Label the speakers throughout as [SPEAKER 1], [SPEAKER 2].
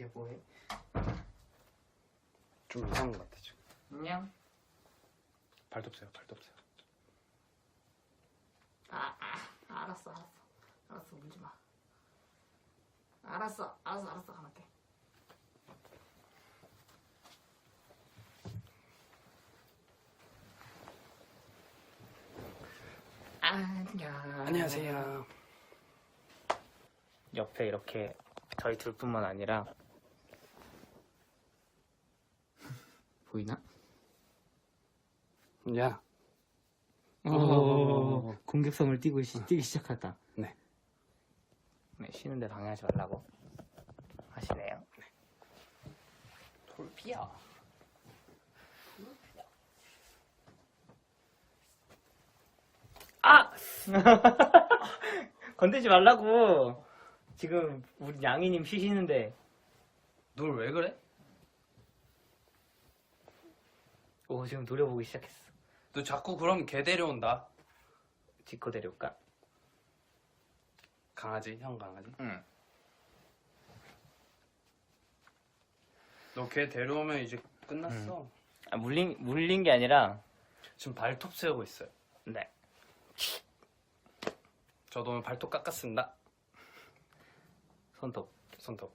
[SPEAKER 1] 얘 뭐해?
[SPEAKER 2] 좀 이상한 것 같아 지금.
[SPEAKER 1] 안녕.
[SPEAKER 2] 발톱 세요, 발톱 세요.
[SPEAKER 1] 아, 아, 알았어, 알았어, 알았어, 물지 마. 알았어, 알았어, 알았어, 가만게. 안녕.
[SPEAKER 2] 안녕하세요.
[SPEAKER 1] 옆에 이렇게 저희 둘뿐만 아니라 보이나?
[SPEAKER 2] 야.
[SPEAKER 1] 오, 공격성을 띄고 시, 뛰기 시작했다.
[SPEAKER 2] 네.
[SPEAKER 1] 네, 쉬는데 방해하지 말라고 하시네요. 돌피야. 아! 건들지 말라고. 지금 우리 양이님 쉬시는데
[SPEAKER 2] 널 왜 그래?
[SPEAKER 1] 오 지금 노려보기 시작했어.
[SPEAKER 2] 너 자꾸 그럼 개 데려온다.
[SPEAKER 1] 지코 데려올까?
[SPEAKER 2] 강아지, 형 강아지.
[SPEAKER 1] 응.
[SPEAKER 2] 너개 데려오면 이제 끝났어.
[SPEAKER 1] 아, 물린 물린 게 아니라
[SPEAKER 2] 지금 발톱 세우고 있어요.
[SPEAKER 1] 네.
[SPEAKER 2] 저도 오늘 발톱 깎았습니다.
[SPEAKER 1] 손톱.
[SPEAKER 2] 손톱.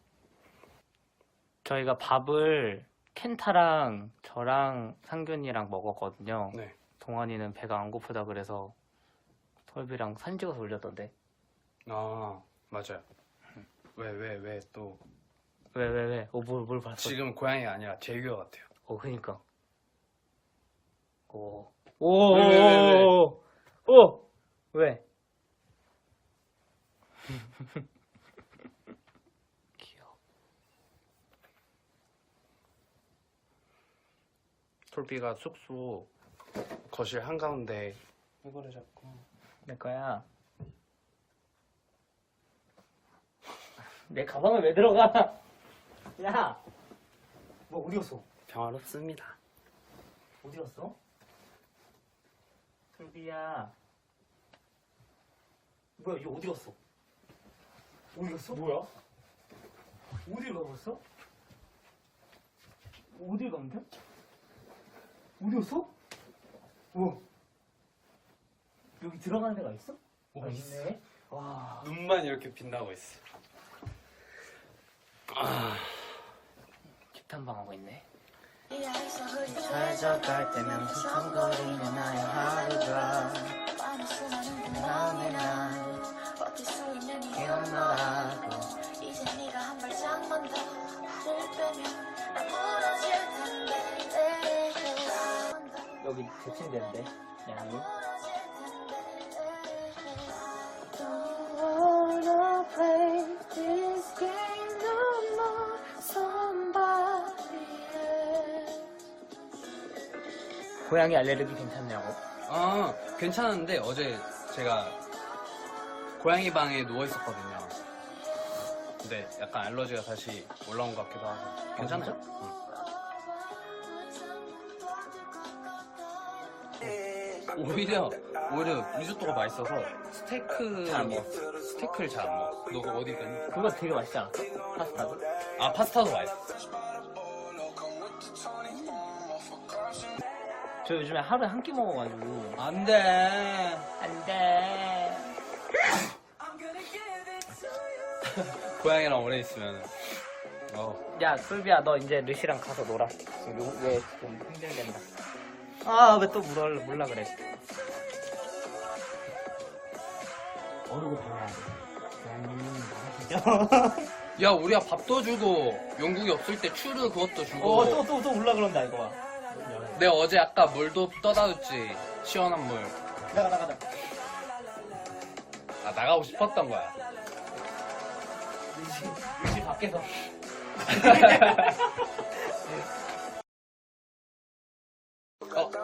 [SPEAKER 1] 저희가 밥을 켄타랑 저랑 상균이랑 먹었거든요.
[SPEAKER 2] 네.
[SPEAKER 1] 동환이는 배가 안 고프다 그래서 털비랑 사진 찍어서 올렸던데.
[SPEAKER 2] 아 맞아요. 왜 왜 왜 또
[SPEAKER 1] 왜 왜 왜? 어, 뭘, 뭘 봤어?
[SPEAKER 2] 지금 고양이가 아니라 제규어 같아요.
[SPEAKER 1] 어, 그니까. 오. 오,
[SPEAKER 2] 왜, 왜, 왜, 왜?
[SPEAKER 1] 오, 오, 왜? 귀여워.
[SPEAKER 2] 톨비가 숙소 거실 한가운데 이거를 잡고
[SPEAKER 1] 내 거야. 내 가방을 왜 들어가? 야! 뭐 어디 갔어?
[SPEAKER 2] 평화롭습니다.
[SPEAKER 1] 어디 갔어? 슬비야. 뭐야, 이거 어디 갔어? 어디 갔어? 뭐야? 어딜 가봤어? 어딜 간대? 갔어? 우와. 여기 들어가는 데가 있어? 아, 있네. 와.
[SPEAKER 2] 눈만 이렇게 빛나고 있어.
[SPEAKER 1] 집탐방 하고 있네.
[SPEAKER 3] 찾아갈 때면 수성거리는 나의 하루가 너라
[SPEAKER 1] 여기 제 침대인데, 양이. 고양이 알레르기 괜찮냐고.
[SPEAKER 2] 아 괜찮은데 어제 제가 고양이 방에 누워 있었거든요. 근데 약간 알러지가 다시 올라온 것 같기도 하고 괜찮아요. 응. 오히려 오히려 리조또가 맛있어서 스테이크
[SPEAKER 1] 잘안 먹어.
[SPEAKER 2] 스테이크를 잘 안 먹어. 너 그거 어디 있더니?
[SPEAKER 1] 그거 되게 맛있지 않았어? 파스타도?
[SPEAKER 2] 아 파스타도 맛있어.
[SPEAKER 1] 저 요즘에 하루에 한 끼 먹어가지고.
[SPEAKER 2] 안 돼.
[SPEAKER 1] 안 돼.
[SPEAKER 2] 고양이랑 오래 있으면 어
[SPEAKER 1] 야, 솔비야, 너 이제 르시랑 가서 놀아. 지금 요- 왜 지금 힘들겠나. 아, 왜또 물어, 물라 그래. 어르고 봐야 돼. 음,
[SPEAKER 2] 야 우리가 밥도 주고 영국이 없을 때 추르 그것도 주고
[SPEAKER 1] 어, 또, 또, 또 울라 그런다, 이거 봐.
[SPEAKER 2] 내가 어제 아까 물도 떠다 줬지 시원한 물
[SPEAKER 1] 나가, 나가, 나가.
[SPEAKER 2] 아, 나가고 싶었던 거야
[SPEAKER 1] 르시, 르시 밖에서.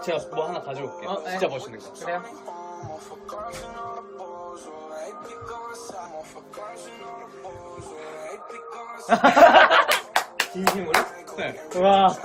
[SPEAKER 2] 제가 뭐 하나 가져올게요
[SPEAKER 1] 어, 네.
[SPEAKER 2] 진짜 멋있는 거
[SPEAKER 1] 그래요? 진심으로?
[SPEAKER 2] 네.
[SPEAKER 1] 와.